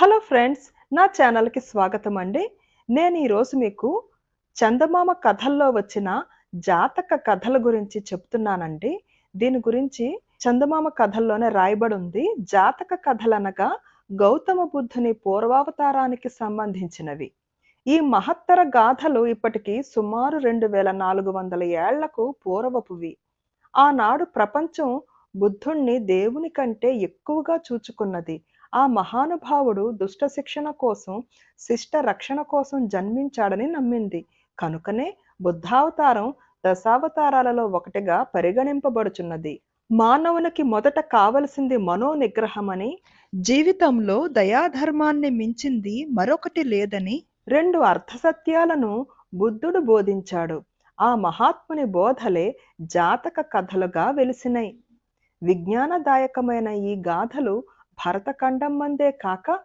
Hello friends నా ఛానల్కి స్వాగతం అండి. నేను ఈరోజు మీకు చందమామ కథల్లో వచ్చిన జాతక కథల గురించి చెప్తున్నానండి. దీని గురించి చందమామ కథల్లోనే రాయబడి ఉంది. జాతక కథలనగా గౌతమ బుద్ధుని పూర్వావతారానికి సంబంధించినవి. ఈ మహత్తర గాథలు ఇప్పటికీ సుమారు రెండు వేల నాలుగు వందల ఏళ్ళకు పూర్వపువి. ఆనాడు ప్రపంచం బుద్ధుణ్ణి దేవుని కంటే ఎక్కువగా చూచుకున్నది. ఆ మహానుభావుడు దుష్ట శిక్షణ కోసం శిష్ట రక్షణ కోసం జన్మించాడని నమ్మింది. కనుకనే బుద్ధావతారం దశావతారాలలో ఒకటిగా పరిగణింపబడుచున్నది. మానవునికి మొదట కావలసింది మనోనిగ్రహమని జీవితంలో దయాధర్మాన్ని మించింది మరొకటి లేదని రెండు అర్థసత్యాలను బుద్ధుడు బోధించాడు. ఆ మహాత్ముని బోధలే జాతక కథలుగా వెలిసినాయి విజ్ఞానదాయకమైన ఈ గాథలు భారతఖండం మందే కాక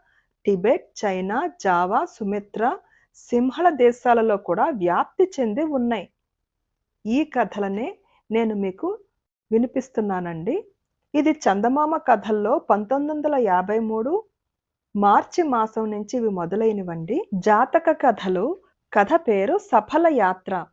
Tibet China Java Sumatra Sinhala దేశాలలో కూడా వ్యాప్తి చెంది ఉన్నాయి. ఈ కథలనే నేను మీకు వినిపిస్తున్నానండి. ఇది చందమామ కథల్లో పంతొమ్మిది వందల యాభై మూడు మార్చి మాసం నుంచి ఇవి మొదలైనవండి. జాతక కథలు కథ పేరు సఫల యాత్ర.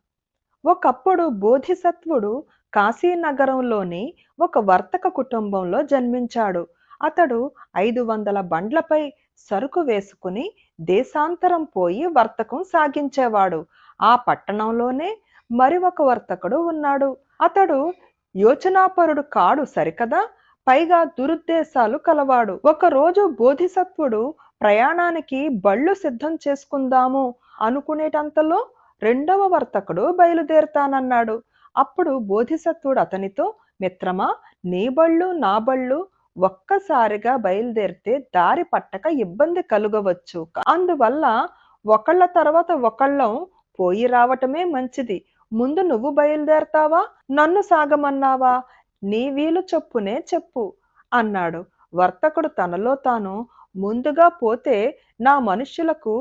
ఒకప్పుడు బోధిసత్వుడు కాశీనగరంలోని ఒక వర్తక కుటుంబంలో జన్మించాడు. అతడు ఐదు వందల బండ్లపై సరుకు వేసుకుని దేశాంతరం పోయి వర్తకం సాగించేవాడు. ఆ పట్టణంలోనే మరి ఒక వర్తకుడు ఉన్నాడు. అతడు యోచనాపరుడు కాడు సరికదా? పైగా దురుద్దేశాలు కలవాడు. ఒకరోజు బోధిసత్వుడు ప్రయాణానికి బళ్ళు సిద్ధం చేసుకుందాము అనుకునేటంతలో రెండవ వర్తకుడు బయలుదేరుతానన్నాడు. అప్పుడు బోధిసత్వుడు అతనితో మిత్రమా నీ బళ్ళు నా బళ్ళు? ఒక్కసారిగా బయలుదేరితే దారి పట్టక ఇబ్బంది కలుగవచ్చు అందువల్ల ఒకళ్ళ తర్వాత ఒకళ్ళం పోయి రావటమే మంచిది. ముందు నువ్వు బయలుదేరతావా? నన్ను సాగమన్నావా? నీ వీలు చొప్పునే చెప్పు అన్నాడు. వర్తకుడు తనలో తాను ముందుగా పోతే నా మనుష్యులకు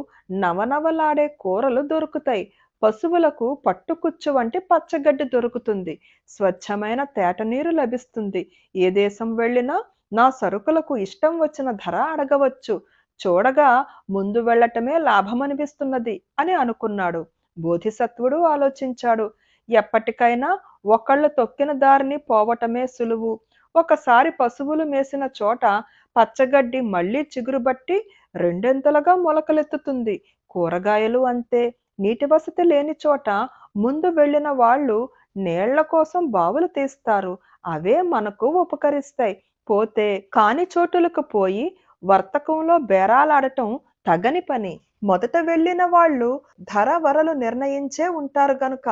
నవనవలాడే కూరలు దొరుకుతాయి. పశువులకు పట్టుకుచ్చు వంటి పచ్చగడ్డి దొరుకుతుంది. స్వచ్ఛమైన తేటనీరు లభిస్తుంది. ఏ దేశం వెళ్ళినా నా సరుకులకు ఇష్టం వచ్చిన ధర అడగవచ్చు. చూడగా ముందు వెళ్ళటమే లాభమనిపిస్తున్నది అని అనుకున్నాడు. బోధిసత్వుడు ఆలోచించాడు. ఎప్పటికైనా ఒకళ్ళు తొక్కిన దారిని పోవటమే సులువు. ఒకసారి పశువులు మేసిన చోట పచ్చగడ్డి మళ్ళీ చిగురుబట్టి రెండెంతలుగా మొలకలెత్తుతుంది. కూరగాయలు అంతే. నీటి వసతి లేని చోట ముందు వెళ్ళిన వాళ్ళు నీళ్ళ కోసం బావులు తీస్తారు. అవే మనకు ఉపకరిస్తాయి. పోతే కాని చోటులకు పోయి వర్తకంలో బేరాలాడటం తగని పని. మొదట వెళ్ళిన వాళ్ళు ధర వరలు నిర్ణయించే ఉంటారు గనుక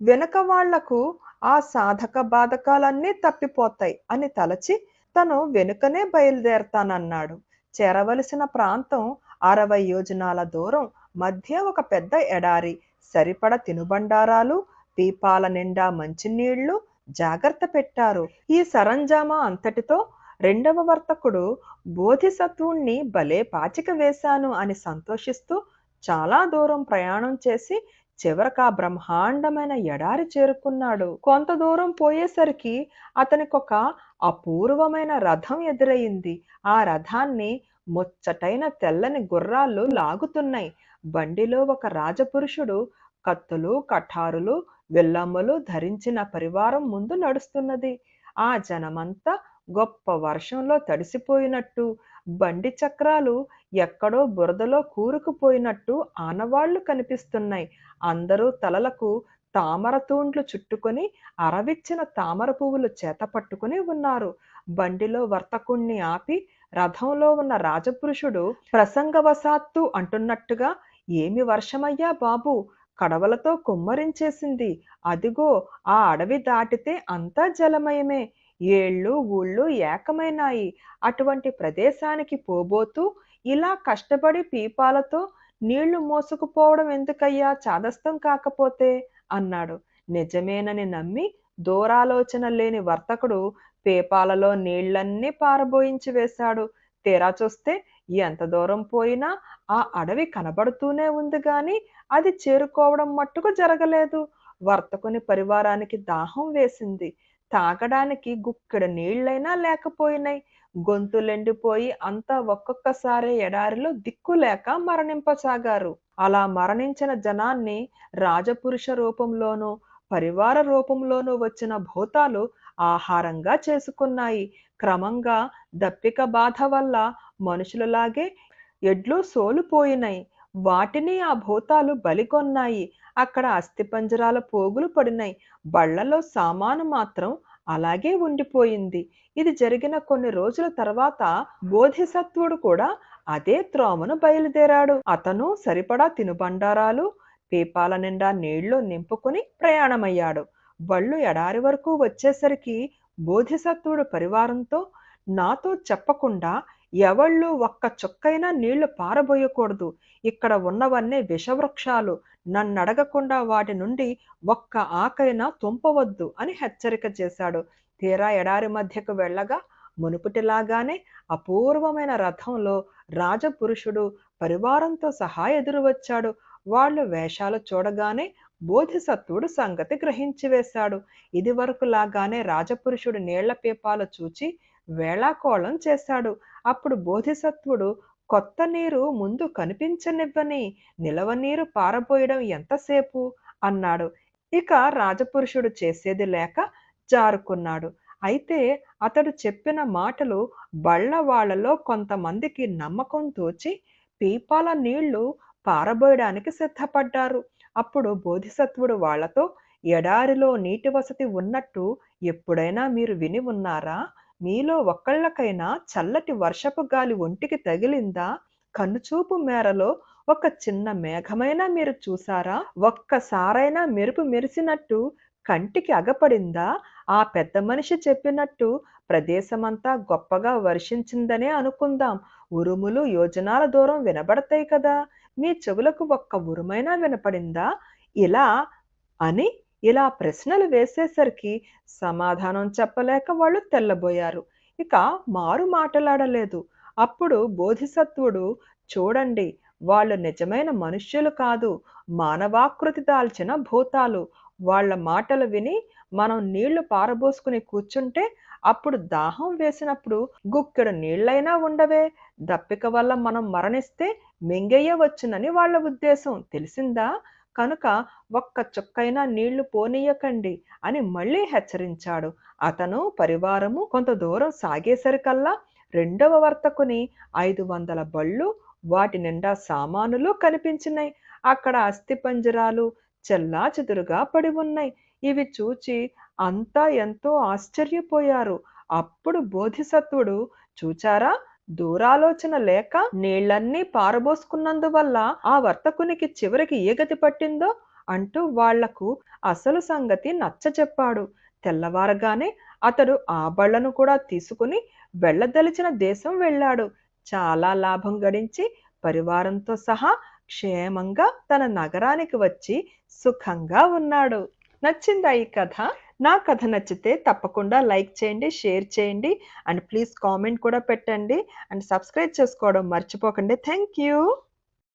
వెనుక వాళ్ళకు ఆ సాధక బాధకాలన్నీ తప్పిపోతాయి అని తలచి తను వెనుకనే బయలుదేరతానన్నాడు. చేరవలసిన ప్రాంతం అరవై యోజనాల దూరం మధ్య ఒక పెద్ద ఎడారి సరిపడ తినుబండారాలు పీపాల నిండా మంచినీళ్ళు జాగ్రత్త పెట్టారు. ఈ సరంజామా అంతటితో రెండవ వర్తకుడు బోధిసత్వుణ్ణి భలే పాచిక వేశాను అని సంతోషిస్తూ చాలా దూరం ప్రయాణం చేసి చివరకు ఆ బ్రహ్మాండమైన ఎడారి చేరుకున్నాడు. కొంత దూరం పోయేసరికి అతనికొక అపూర్వమైన రథం ఎదురయింది. ఆ రథాన్ని ముచ్చటైన తెల్లని గుర్రాలు లాగుతున్నాయి. బండిలో ఒక రాజపురుషుడు కత్తులు కఠారులు వెల్లమ్మలు ధరించిన పరివారం ముందు నడుస్తున్నది. ఆ జనమంతా గొప్ప వర్షంలో తడిసిపోయినట్టు బండి చక్రాలు ఎక్కడో బురదలో కూరుకుపోయినట్టు ఆనవాళ్ళు కనిపిస్తున్నాయి. అందరూ తలలకు తామర తూండ్లు చుట్టుకొని అరవిచ్చిన తామర పువ్వులు చేత పట్టుకుని ఉన్నారు. బండిలో వర్తకుణ్ణి ఆపి రథంలో ఉన్న రాజపురుషుడు ప్రసంగవశాత్తు అంటున్నట్టుగా ఏమి వర్షమయ్యా బాబు కడవలతో కుమ్మరించేసింది. అదిగో ఆ అడవి దాటితే అంతా జలమయమే. ఏళ్ళు ఊళ్ళు ఏకమైనాయి. అటువంటి ప్రదేశానికి పోబోతూ ఇలా కష్టపడి పీపాలతో నీళ్ళు మోసుకుపోవడం ఎందుకయ్యా? చాదస్తం కాకపోతే అన్నాడు. నిజమేనని నమ్మి దూరాలోచన లేని వర్తకుడు పేపాలలో నీళ్ళన్నీ పారబోయించి వేశాడు. తీరా చూస్తే ఎంత దూరం పోయినా ఆ అడవి కనబడుతూనే ఉంది గాని అది చేరుకోవడం మట్టుకు జరగలేదు. వర్తకుని పరివారానికి దాహం వేసింది. తాగడానికి గుక్కెడ నీళ్ళైనా లేకపోయినాయి. గొంతులెండిపోయి అంతా ఒక్కొక్కసారి ఎడారిలో దిక్కులేక మరణింపసాగారు. అలా మరణించిన జనాన్ని రాజపురుష రూపంలోనూ పరివార రూపంలోనూ వచ్చిన భూతాలు ఆహారంగా చేసుకున్నాయి. క్రమంగా దప్పిక బాధ వల్ల మనుషులలాగే ఎడ్లు సోలుపోయినాయి వాటిని ఆ భూతాలు బలికొన్నాయి అక్కడ అస్థిపంజరాల పోగులు పడినాయి బళ్ళలో సామాను మాత్రం అలాగే ఉండిపోయింది. ఇది జరిగిన కొన్ని రోజుల తర్వాత బోధిసత్వుడు కూడా అదే త్రోమను బయలుదేరాడు. అతను సరిపడా తినుబండారాలు పీపాల నిండా నీళ్ళు నింపుకుని ప్రయాణమయ్యాడు. బళ్ళు ఎడారి వరకు వచ్చేసరికి బోధిసత్వుడు పరివారంతో నాతో చెప్పకుండా ఎవళ్ళు ఒక్క చుక్కైనా నీళ్ళు పారబోయకూడదు. ఇక్కడ ఉన్నవన్నీ విషవృక్షాలు. నన్నడగకుండా వాటి నుండి ఒక్క ఆకైనా తుంపవద్దు అని హెచ్చరిక చేశాడు. తీరా ఎడారి మధ్యకు వెళ్ళగా మునుపటిలాగానే అపూర్వమైన రథంలో రాజపురుషుడు పరివారంతో సహా ఎదురు వచ్చాడు వాళ్ళు వేషాలు చూడగానే బోధిసత్వుడు సంగతి గ్రహించి వేశాడు ఇది వరకు లాగానే రాజపురుషుడు నీళ్ళ పీపాలు చూచి వేళాకోళం చేశాడు. అప్పుడు బోధిసత్వుడు కొత్త నీరు ముందు కనిపించనివ్వని నిలవ నీరు పారబోయడం ఎంతసేపు? అన్నాడు. ఇక రాజపురుషుడు చేసేది లేక జారుకున్నాడు. అయితే అతడు చెప్పిన మాటలు బళ్ళ వాళ్ళలో కొంతమందికి నమ్మకం తోచి పీపాల నీళ్ళు పారబోయడానికి సిద్ధపడ్డారు. అప్పుడు బోధిసత్వుడు వాళ్ళతో ఎడారిలో నీటి వసతి ఉన్నట్టు ఎప్పుడైనా మీరు విని ఉన్నారా? మీలో ఒక్కళ్ళకైనా చల్లటి వర్షపు గాలి ఒంటికి తగిలిందా? కనుచూపు మేరలో ఒక చిన్న మేఘమైనా మీరు చూసారా? ఒక్కసారైనా మెరుపు మెరిసినట్టు కంటికి అగపడిందా? ఆ పెద్ద మనిషి చెప్పినట్టు ప్రదేశమంతా గొప్పగా వర్షించిందనే అనుకుందాం. ఉరుములు యోజనాల దూరం వినబడతాయి కదా. మీ చెవులకు ఒక్క ఉరుమైనా వినపడిందా? ఇలా అని ఇలా ప్రశ్నలు వేసేసరికి సమాధానం చెప్పలేక వాళ్ళు తెల్లబోయారు. ఇక మారు మాట్లాడలేదు. అప్పుడు బోధిసత్వుడు చూడండి వాళ్ళు నిజమైన మనుష్యులు కాదు. మానవాకృతి దాల్చిన భూతాలు. వాళ్ళ మాటలు విని మనం నీళ్ళు పారబోసుకుని కూర్చుంటే అప్పుడు దాహం వేసినప్పుడు గుక్కెడు నీళ్ళైనా ఉండవే. దప్పిక వల్ల మనం మరణిస్తే మింగేయవచ్చునని వాళ్ళ ఉద్దేశం. తెలిసిందా? కనుక ఒక్క చుక్కైనా నీళ్ళు పోనీయకండి అని మళ్ళీ హెచ్చరించాడు. అతను పరివారము కొంత దూరం సాగేసరికల్లా రెండవ వర్తకుని ఐదు వందల బళ్ళు వాటి నిండా సామానులు కనిపించినాయి అక్కడ అస్థిపంజరాలు చెల్లా చెదురుగా పడి ఉన్నాయి ఇవి చూచి అంతా ఎంతో ఆశ్చర్యపోయారు. అప్పుడు బోధిసత్వుడు చూచారా? దూరాలోచన లేక నీళ్ళన్నీ పారబోసుకున్నందువల్ల ఆ వర్తకునికి చివరికి ఏ గతి పట్టిందో అంటూ వాళ్ళకు అసలు సంగతి నచ్చ చెప్పాడు తెల్లవారగానే అతడు ఆ బళ్ళను కూడా తీసుకుని వెళ్ళదలిచిన దేశం వెళ్ళాడు. చాలా లాభం గడించి పరివారంతో సహా క్షేమంగా తన నగరానికి వచ్చి సుఖంగా ఉన్నాడు. నచ్చిందా ఈ కథ? నా కథ నచ్చితే తప్పకుండా లైక్ చేయండి షేర్ చేయండి అండ్ ప్లీజ్ కామెంట్ కూడా పెట్టండి అండ్ సబ్స్క్రైబ్ చేసుకోవడం మర్చిపోకండి. Thank you